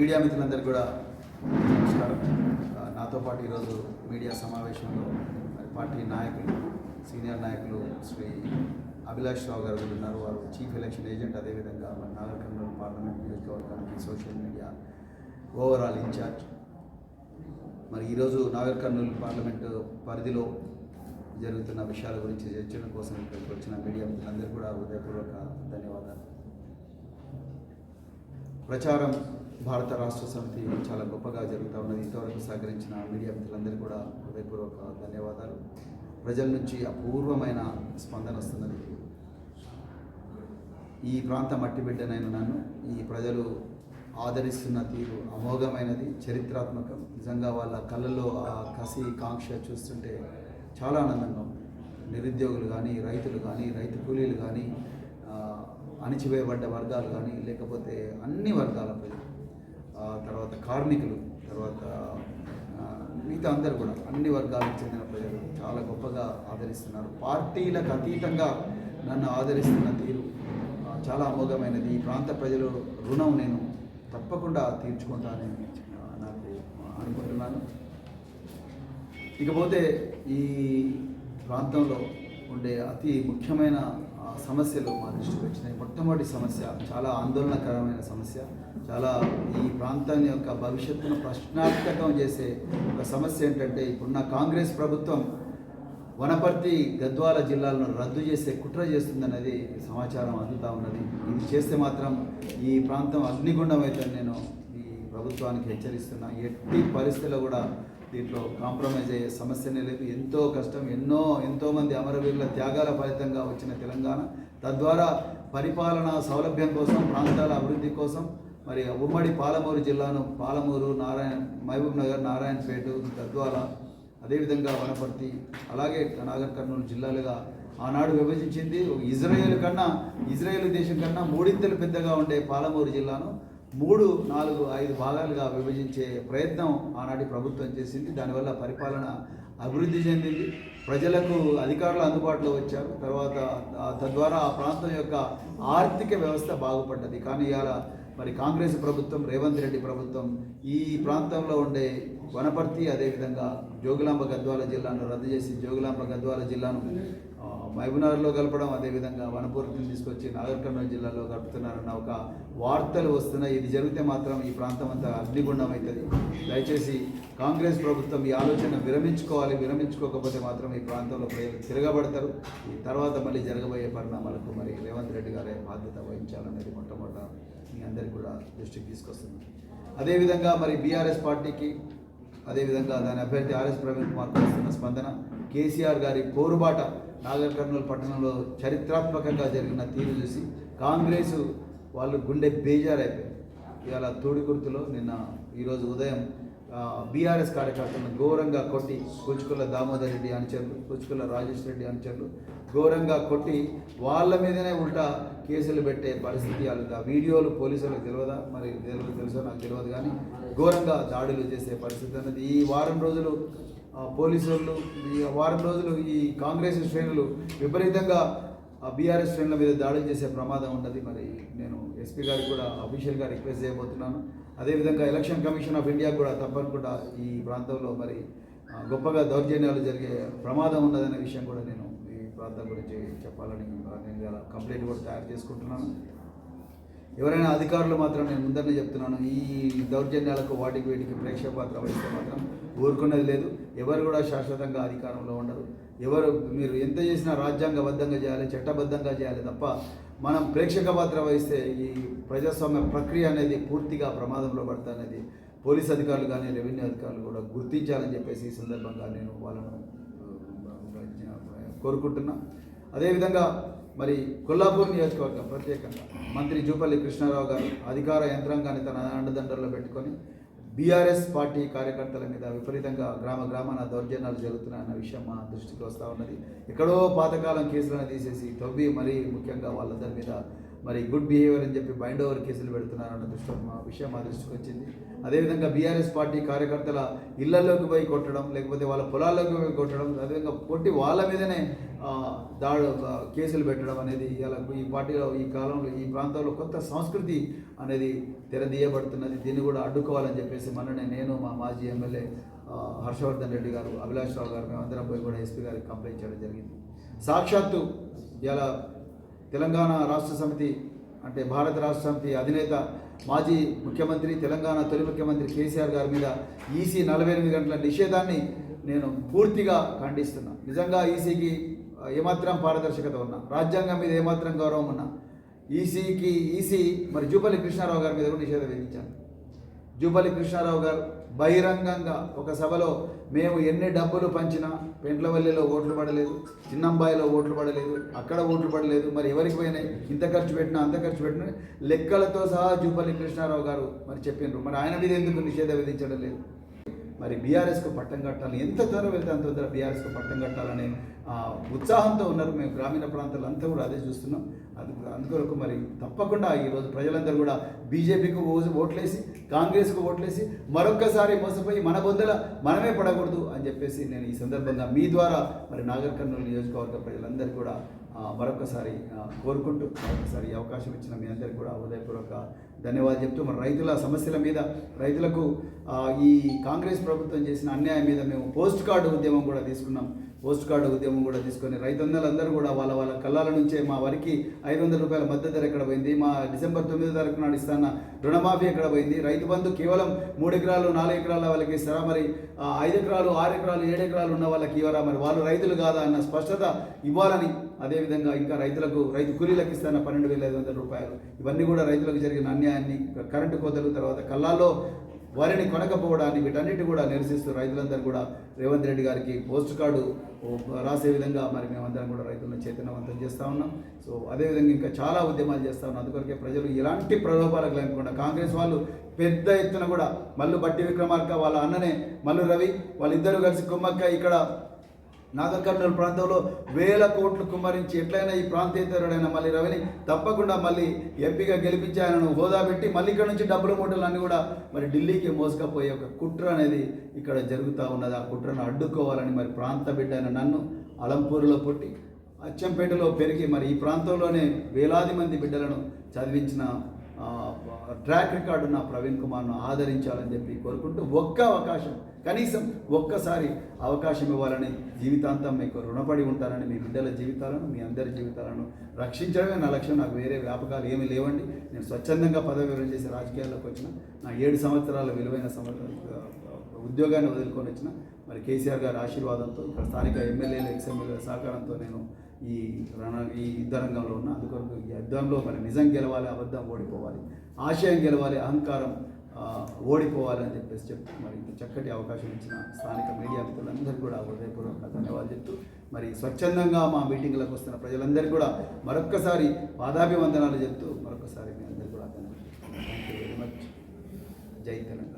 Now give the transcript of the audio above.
Media మిత్రులందరికీ కూడా నమస్కారం. నాతో పాటు ఈరోజు మీడియా సమావేశంలో మరి పార్టీ నాయకులు సీనియర్ నాయకులు శ్రీ అభిలాష్ రావు గారు ఉన్నారు. వారు చీఫ్ ఎలక్షన్ ఏజెంట్ అదేవిధంగా మన నాగర్ పార్లమెంట్ నియోజకవర్గానికి సోషల్ మీడియా ఓవరాల్ ఇన్ఛార్జ్. మరి ఈరోజు నాగర్ కర్నూలు పార్లమెంట్ పరిధిలో జరుగుతున్న విషయాల గురించి చర్చల కోసం ఇక్కడికి వచ్చిన మీడియా మిత్రులందరూ కూడా హృదయపూర్వక ధన్యవాదాలు. ప్రచారం భారత రాష్ట్ర సమితి చాలా గొప్పగా జరుగుతూ ఉన్నది. ఇంతవరకు సహకరించిన మీడియా మిత్రులందరికీ కూడా హృదయపూర్వక ధన్యవాదాలు. ప్రజల నుంచి అపూర్వమైన స్పందన వస్తున్నది. ఈ ప్రాంత మట్టి బిడ్డనైన నన్ను ఈ ప్రజలు ఆదరిస్తున్న తీరు అమోఘమైనది చరిత్రాత్మకం. నిజంగా వాళ్ళ కళ్ళల్లో ఆ కసి కాంక్ష చూస్తుంటే చాలా ఆనందంగా ఉంది. నిరుద్యోగులు కానీ రైతులు కానీ రైతు కూలీలు కానీ అణిచివేయబడ్డ వర్గాలు కానీ లేకపోతే అన్ని వర్గాల ప్రజలు తర్వాత కార్మికులు తర్వాత మిగతా అందరూ కూడా అన్ని వర్గాలకు చెందిన ప్రజలు చాలా గొప్పగా ఆదరిస్తున్నారు. పార్టీలకు అతీతంగా నన్ను ఆదరిస్తున్న తీరు చాలా అమోఘమైనది. ఈ ప్రాంత ప్రజలు రుణం నేను తప్పకుండా తీర్చుకుంటానని నాకు అనుకుంటున్నాను. ఇకపోతే ఈ ప్రాంతంలో ఉండే అతి ముఖ్యమైన సమస్యలు మా దృష్టికి వచ్చినాయి. మొట్టమొదటి సమస్య చాలా ఆందోళనకరమైన సమస్య చాలా ఈ ప్రాంతాన్ని యొక్క భవిష్యత్తును ప్రశ్నార్థకం చేసే ఒక సమస్య ఏంటంటే ఇప్పుడున్న కాంగ్రెస్ ప్రభుత్వం వనపర్తి గద్వాల జిల్లాలను రద్దు చేసే కుట్ర చేస్తుందనేది సమాచారం అందుతూ ఉన్నది. ఇది చేస్తే మాత్రం ఈ ప్రాంతం అగ్నిగుండం అయితే నేను ఈ ప్రభుత్వానికి హెచ్చరిస్తున్నా. ఎట్టి పరిస్థితుల్లో కూడా దీంట్లో కాంప్రమైజ్ అయ్యే సమస్యనే లేదు. ఎంతో కష్టం ఎన్నో ఎంతోమంది అమరవీరుల త్యాగాల ఫలితంగా వచ్చిన తెలంగాణ. తద్వారా పరిపాలన సౌలభ్యం కోసం ప్రాంతాల అభివృద్ధి కోసం మరి ఉమ్మడి పాలమూరు జిల్లాను పాలమూరు నారాయణ మహబూబ్ నగర్ నారాయణపేట గద్వాల అదేవిధంగా వనపర్తి అలాగే నాగర్ కర్నూలు జిల్లాలుగా ఆనాడు విభజించింది. ఒక ఇజ్రాయేల్ కన్నా ఇజ్రాయేల్ దేశం కన్నా మూడింతలు పెద్దగా ఉండే పాలమూరు జిల్లాను మూడు నాలుగు ఐదు భాగాలుగా విభజించే ప్రయత్నం ఆనాటి ప్రభుత్వం చేసింది. దానివల్ల పరిపాలన అభివృద్ధి చెందింది. ప్రజలకు అధికారులు అందుబాటులో వచ్చారు. తర్వాత తద్వారా ఆ ప్రాంతం యొక్క ఆర్థిక వ్యవస్థ బాగుపడ్డది. కానీ ఇవాళ మరి కాంగ్రెస్ ప్రభుత్వం రేవంత్ రెడ్డి ప్రభుత్వం ఈ ప్రాంతంలో ఉండే వనపర్తి అదేవిధంగా జోగులాంబ గద్వాల జిల్లాను రద్దు చేసి జోగులాంబ గద్వాల జిల్లాను మహబూబ్నగర్లో కలపడం అదేవిధంగా వనపూర్తిని తీసుకొచ్చి నాగర్ కర్నూలు జిల్లాలో కలుపుతున్నారన్న ఒక వార్తలు వస్తున్నాయి. ఇది జరిగితే మాత్రం ఈ ప్రాంతం అంతా అగ్నిగుండం అవుతుంది. దయచేసి కాంగ్రెస్ ప్రభుత్వం ఈ ఆలోచన విరమించుకోవాలి. విరమించుకోకపోతే మాత్రం ఈ ప్రాంతంలో ప్రజలు తిరగబడతారు. ఈ తర్వాత మళ్ళీ జరగబోయే పరిణామాలకు మరి రేవంత్ రెడ్డి గారే బాధ్యత వహించాలనేది మొట్టమొదట మీ అందరికీ కూడా దృష్టికి తీసుకొస్తుంది అదేవిధంగా మరి బీఆర్ఎస్ పార్టీకి అదేవిధంగా దాని అభ్యర్థి ఆర్ఎస్ ప్రవీణ్ కుమార్ వస్తున్న స్పందన కేసీఆర్ గారి పోరుబాట నాగర్ కర్నూలు పట్టణంలో చరిత్రాత్మకంగా జరిగిన తీరు చూసి కాంగ్రెస్ వాళ్ళు గుండె బేజారైపోయింది ఇవాళ తోడి గుర్తులో నిన్న ఈరోజు ఉదయం బీఆర్ఎస్ కార్యకర్తలను ఘోరంగా కొట్టి కుచుకుల దామోదర్ రెడ్డి అనుచరులు కుచుకుల రాజేష్ రెడ్డి అనుచరులు ఘోరంగా కొట్టి వాళ్ళ మీదనే ఉల్టా కేసులు పెట్టే పరిస్థితి వాళ్ళకి వీడియోలు పోలీసులకు తెలియదా మరి తెలియదు తెలుసో నాకు తెలియదు కానీ ఘోరంగా దాడులు చేసే పరిస్థితి అనేది ఈ వారం రోజులు పోలీసు వాళ్ళు ఈ వారం రోజులు ఈ కాంగ్రెస్ శ్రేణులు విపరీతంగా ఆ బీఆర్ఎస్ శ్రేణుల మీద దాడులు చేసే ప్రమాదం ఉన్నది. మరి నేను ఎస్పీ గారికి కూడా అఫీషియల్గా రిక్వెస్ట్ చేయబోతున్నాను. అదేవిధంగా ఎలక్షన్ కమిషన్ ఆఫ్ ఇండియా కూడా తప్పకుండా ఈ ప్రాంతంలో మరి గొప్పగా దౌర్జన్యాలు జరిగే ప్రమాదం ఉన్నదనే విషయం కూడా నేను ఈ ప్రాంతం గురించి చెప్పాలని నేను ఇలా కంప్లైంట్ కూడా తయారు చేసుకుంటున్నాను. ఎవరైనా అధికారులు మాత్రం నేను ముందరనే చెప్తున్నాను. ఈ దౌర్జన్యాలకు వాటికి వీటికి ప్రేక్షక పాత్ర వహిస్తే మాత్రం ఊరుకున్నది లేదు. ఎవరు కూడా శాశ్వతంగా అధికారంలో ఉండరు. ఎవరు మీరు ఎంత చేసినా రాజ్యాంగబద్ధంగా చేయాలి చట్టబద్ధంగా చేయాలి తప్ప మనం ప్రేక్షక పాత్ర వహిస్తే ఈ ప్రజాస్వామ్య ప్రక్రియ అనేది పూర్తిగా ప్రమాదంలో పడతా అనేది పోలీస్ అధికారులు కానీ రెవెన్యూ అధికారులు కూడా గుర్తించాలని చెప్పేసి ఈ సందర్భంగా నేను వాళ్ళను కోరుకుంటున్నా. అదేవిధంగా మరి కొల్లాపూర్ నియోజకవర్గం ప్రత్యేకంగా మంత్రి జూపల్లి కృష్ణారావు గారు అధికార యంత్రాంగాన్ని తన అండదండల్లో పెట్టుకొని బీఆర్ఎస్ పార్టీ కార్యకర్తల మీద విపరీతంగా గ్రామ గ్రామాన దౌర్జన్యాలు జరుగుతున్నాయన్న విషయం మా దృష్టికి వస్తూ ఉన్నది. ఎక్కడో పాతకాలం కేసులను తీసేసి తవ్వి మరీ ముఖ్యంగా వాళ్ళందరి మీద మరి గుడ్ బిహేవియర్ అని చెప్పి బైండ్ ఓవర్ కేసులు పెడుతున్నారన్న దృష్టి మా విషయం మా దృష్టికి వచ్చింది. అదేవిధంగా బీఆర్ఎస్ పార్టీ కార్యకర్తల ఇళ్ళలోకి పోయి కొట్టడం లేకపోతే వాళ్ళ పొలాల్లోకి పోయి కొట్టడం అదేవిధంగా కొట్టి వాళ్ళ మీదనే దాడు కేసులు పెట్టడం అనేది ఇలా ఈ పార్టీలో ఈ కాలంలో ఈ ప్రాంతంలో కొత్త సంస్కృతి అనేది తెరదీయబడుతున్నది. దీన్ని కూడా అడ్డుకోవాలని చెప్పేసి మొన్ననే నేను మా మాజీ ఎమ్మెల్యే హర్షవర్ధన్ రెడ్డి గారు అభిలాష్ రావు గారు మేమందరం పోయి కూడా ఎస్పీ గారికి కంప్లైంట్ చేయడం జరిగింది. సాక్షాత్తు ఇలా తెలంగాణ రాష్ట్ర సమితి అంటే భారత రాష్ట్ర సమితి అధినేత మాజీ ముఖ్యమంత్రి తెలంగాణ తొలి ముఖ్యమంత్రి కేసీఆర్ గారి మీద ఈసీ నలభై ఎనిమిది గంటల నిషేధాన్ని నేను పూర్తిగా ఖండిస్తున్నా. నిజంగా ఈసీకి ఏమాత్రం పారదర్శకత ఉన్నా రాజ్యాంగం మీద ఏమాత్రం గౌరవం ఉన్నా ఈసీకి ఈసీ మరి జూపల్లి కృష్ణారావు గారి మీద కూడా నిషేధం విధించాను. జూపల్లి కృష్ణారావు గారు బహిరంగంగా ఒక సభలో మేము ఎన్ని డబ్బులు పంచినా పెంట్లవల్లిలో ఓట్లు పడలేదు చిన్నంబాయిలో ఓట్లు పడలేదు అక్కడ ఓట్లు పడలేదు మరి ఎవరికి పోయినాయి? ఇంత ఖర్చు పెట్టినా అంత ఖర్చు పెట్టినా? లెక్కలతో సహా జూపల్లి కృష్ణారావు గారు మరి చెప్పిండ్రు మరి ఆయన మీద ఎందుకు నిషేధం విధించడం లేదు? మరి బీఆర్ఎస్కు పట్టం కట్టాలి. ఎంత దూరం వెళ్తే అంత దూరం బీఆర్ఎస్కు పట్టం కట్టాలనే ఉత్సాహంతో ఉన్నారు మేము గ్రామీణ ప్రాంతాలు అంతా కూడా అదే చూస్తున్నాం. అది అందుకొరకు మరి తప్పకుండా ఈరోజు ప్రజలందరూ కూడా బీజేపీకి ఓట్లేసి కాంగ్రెస్కు ఓట్లేసి మరొక్కసారి మోసపోయి మన బొందల మనమే పడకూడదు అని చెప్పేసి నేను ఈ సందర్భంగా మీ ద్వారా మరి నాగర్ కర్నూలు నియోజకవర్గ ప్రజలందరూ కూడా మరొకసారి కోరుకుంటూ మరొకసారి అవకాశం ఇచ్చిన మీ అందరికీ కూడా హృదయపూర్వక ధన్యవాదాలు చెప్తూ మన రైతుల సమస్యల మీద రైతులకు ఈ కాంగ్రెస్ ప్రభుత్వం చేసిన అన్యాయం మీద మేము పోస్ట్ కార్డు ఉద్యమం కూడా తీసుకున్నాం. పోస్ట్ కార్డు ఉద్యమం కూడా తీసుకొని రైతన్నలందరూ కూడా వాళ్ళ వాళ్ళ కళ్ళాల నుంచే మా వరికి ఐదు వందల రూపాయల మద్దతు ధర ఎక్కడ పోయింది? మా డిసెంబర్ తొమ్మిదో తారీఖు నాడు ఇస్తాన్న రుణమాఫీ ఎక్కడ పోయింది? రైతు బంధు కేవలం మూడు ఎకరాలు నాలుగు ఎకరాల వాళ్ళకి ఇస్తారా? మరి ఐదు ఎకరాలు ఆరు ఎకరాలు ఏడు ఎకరాలు ఉన్న వాళ్ళకి ఇవ్వరా? మరి వాళ్ళు రైతులు కాదా అన్న స్పష్టత ఇవ్వాలని అదేవిధంగా ఇంకా రైతులకు రైతు కూలీలకు ఇస్తాన పన్నెండు వేల ఐదు వందల రూపాయలు. ఇవన్నీ కూడా రైతులకు జరిగిన అన్యాయాన్ని కరెంటు కోతలు తర్వాత కళ్ళాల్లో వారిని కొనకపోవడాన్ని వీటన్నిటి కూడా నిరసిస్తూ రైతులందరూ కూడా రేవంత్ రెడ్డి గారికి పోస్ట్ కార్డు రాసే విధంగా మరి మేమందరం కూడా రైతులను చైతన్యవంతం చేస్తూ ఉన్నాం. సో అదేవిధంగా ఇంకా చాలా ఉద్యమాలు చేస్తూ ఉన్నాం. అందుకొరకే ప్రజలు ఎలాంటి ప్రలోభాలకు లేకుండా కాంగ్రెస్ వాళ్ళు పెద్ద ఎత్తున కూడా మల్లు బట్టి విక్రమార్క వాళ్ళ అన్ననే మల్లు రవి వాళ్ళిద్దరూ కలిసి కుమ్మక్క ఇక్కడ నాగకర్నూలు ప్రాంతంలో వేల కోట్లు కుమ్మరించి ఎట్లయినా ఈ ప్రాంతేతరుడైన మళ్ళీ రవిని తప్పకుండా మళ్ళీ ఎంపీగా గెలిపించి ఆయనను హోదా పెట్టి మళ్ళీ ఇక్కడ నుంచి డబ్బుల మూటలు అన్నీ కూడా మరి ఢిల్లీకి మోసుకపోయే ఒక కుట్ర అనేది ఇక్కడ జరుగుతూ ఉన్నది. ఆ కుట్రను అడ్డుకోవాలని మరి ప్రాంత బిడ్డ అయిన నన్ను అలంపూర్లో పుట్టి అచ్చంపేటలో పెరిగి మరి ఈ ప్రాంతంలోనే వేలాది మంది బిడ్డలను చదివించిన ట్రాక్ రికార్డు ఉన్న ప్రవీణ్ కుమార్ను ఆదరించాలని చెప్పి కోరుకుంటూ ఒక్క అవకాశం కనీసం ఒక్కసారి అవకాశం ఇవ్వాలని జీవితాంతం మీకు రుణపడి ఉంటానని మీ బిడ్డల జీవితాలను మీ అందరి జీవితాలను రక్షించడమే నా లక్ష్యం. నాకు వేరే వ్యాపకాలు ఏమీ లేవండి. నేను స్వచ్ఛందంగా పదవి విరమణ చేసి రాజకీయాల్లోకి వచ్చిన నా ఏడు సంవత్సరాల విలువైన ఉద్యోగాన్ని వదులుకొని వచ్చిన మరి కేసీఆర్ గారి ఆశీర్వాదంతో ఇక్కడ స్థానిక ఎమ్మెల్యేలు ఎక్స్ఎమ్మెల్యేల సహకారంతో నేను ఈ రణ ఈ యుద్ధ రంగంలో ఉన్న అందుకొరకు ఈ యుద్ధంలో మరి నిజం గెలవాలి అబద్ధం ఓడిపోవాలి ఆశయం గెలవాలి అహంకారం ఓడిపోవాలి అని చెప్పేసి చెప్తూ మరి ఇంత చక్కటి అవకాశం ఇచ్చిన స్థానిక మీడియా మిత్రులందరికీ కూడా హృదయపూర్వక ధన్యవాదాలు చెప్తూ మరి స్వచ్ఛందంగా మా మీటింగ్లకు వస్తున్న ప్రజలందరికీ కూడా మరొక్కసారి పాదాభివందనాలు చెప్తూ మరొకసారి మీ అందరికీ కూడా థ్యాంక్ యూ వెరీ మచ్ జై తెలంగాణ.